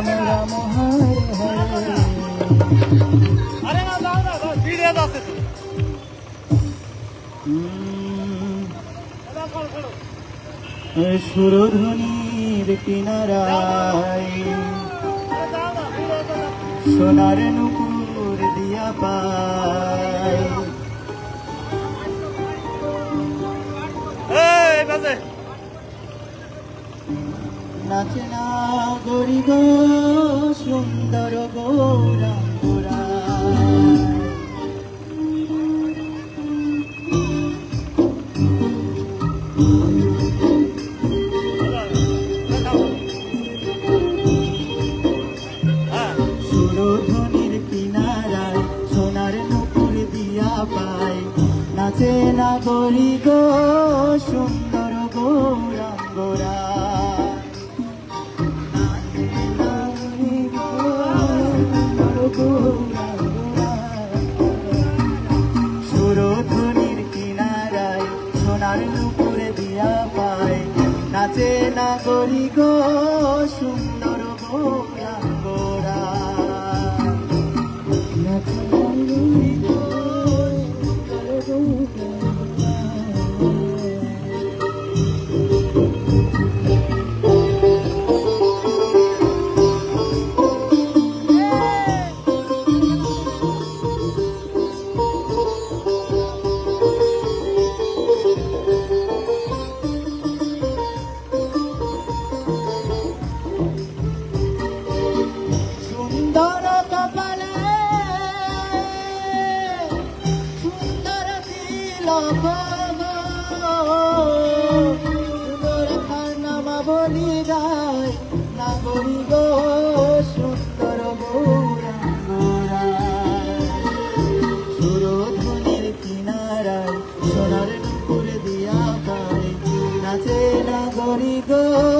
রাম রাম হরে হরে। আরে না দাও না সোনার নুপুর দিয়া পায়। নাচে না করি গো সুন্দর গো। করি দো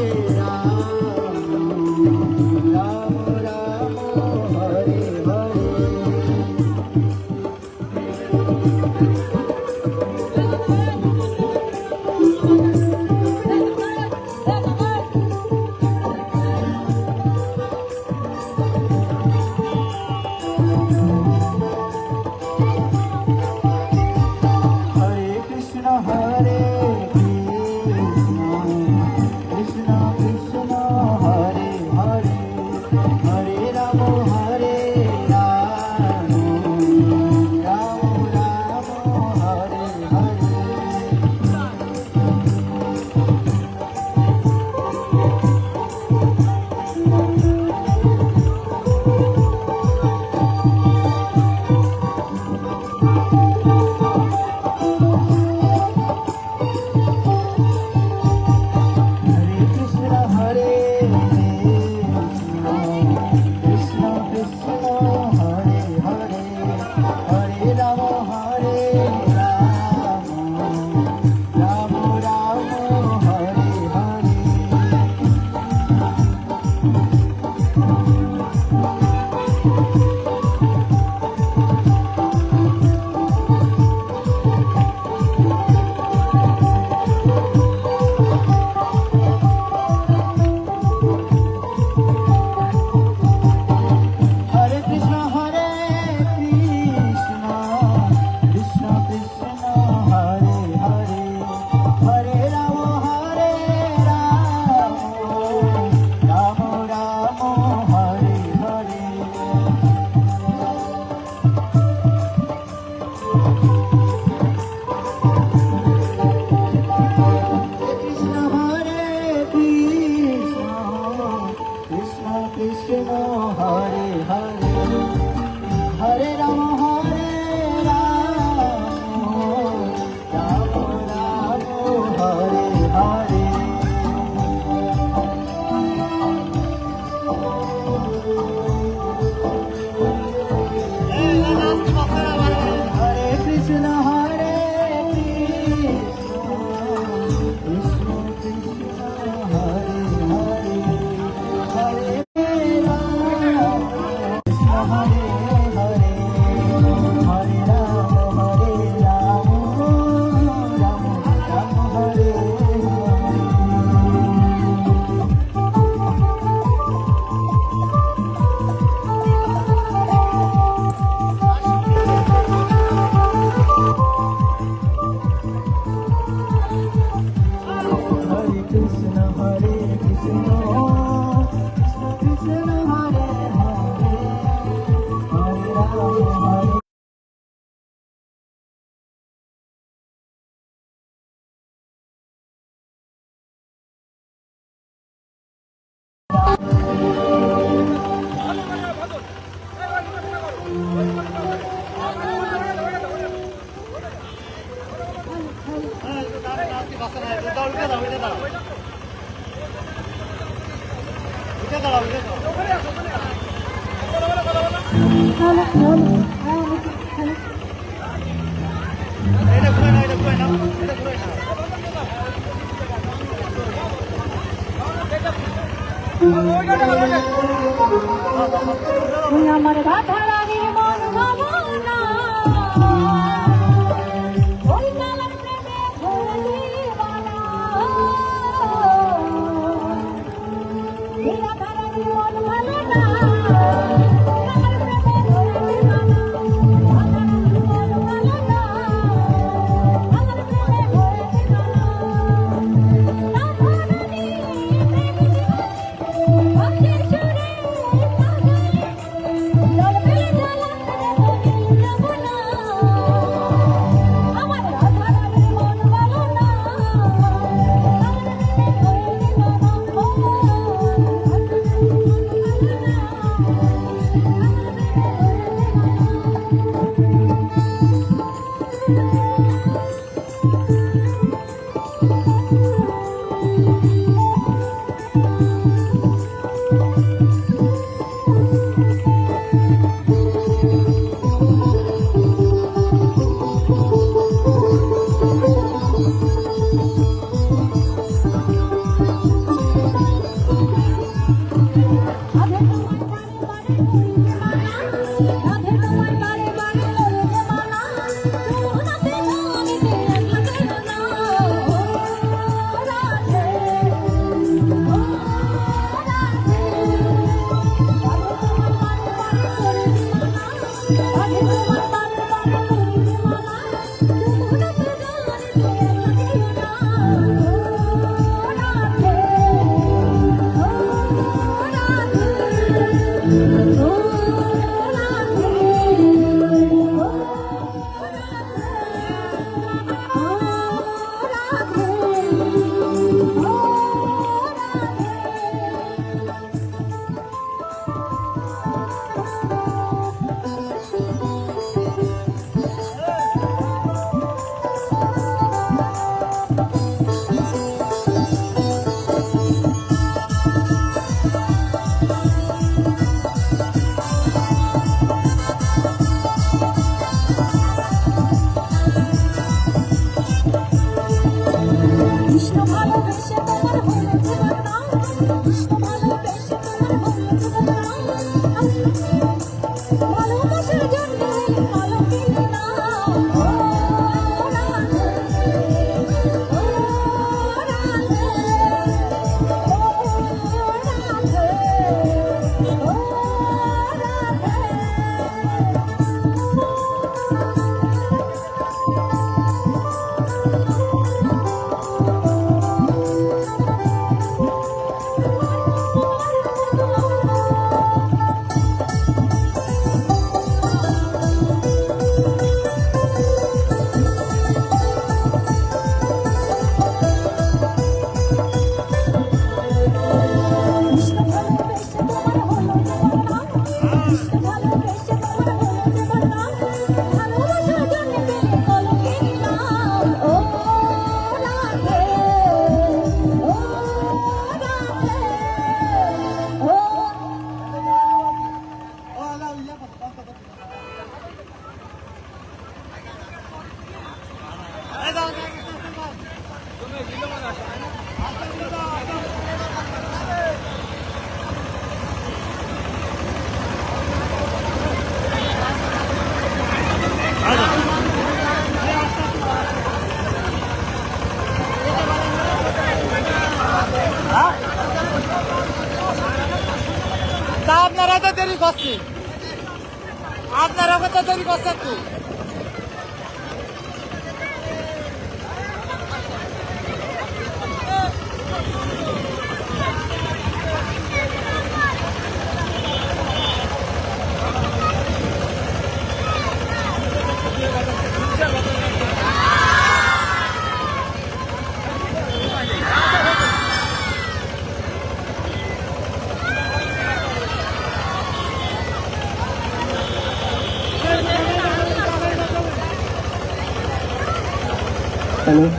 Hare Oh. Wala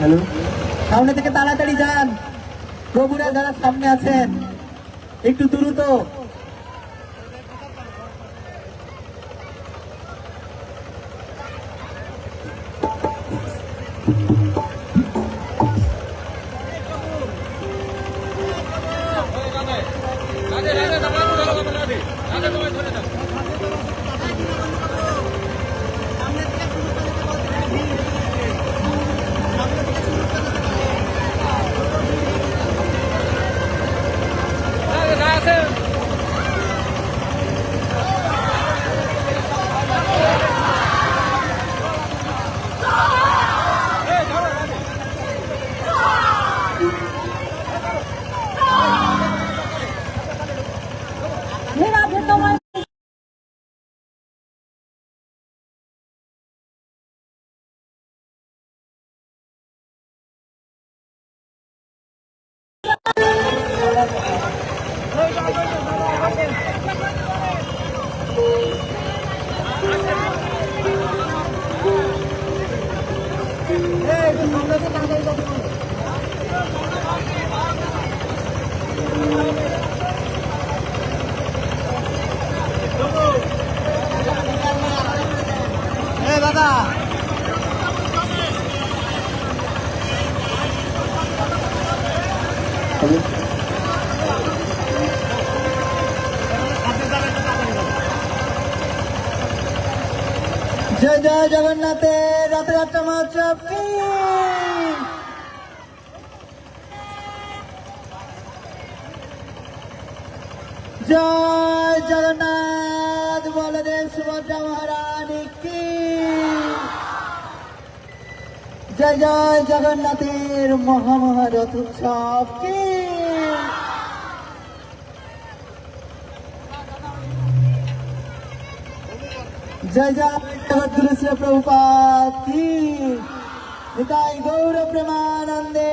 hello? সামনে থেকে তাড়াতাড়ি যান। প্রভুরা যারা সামনে আছেন একটু জয় রথযাত্রা মহোৎসব জয় জগন্নাথ বলদেব সুভদ্রা মহারানী, কি? জয় জয় জগন্নাথের মহামহা রথ উৎসব কি? জয় জয়। জগদ্গুরু শ্রী প্রভুপাত নিতাই গৌর প্রেমানন্দে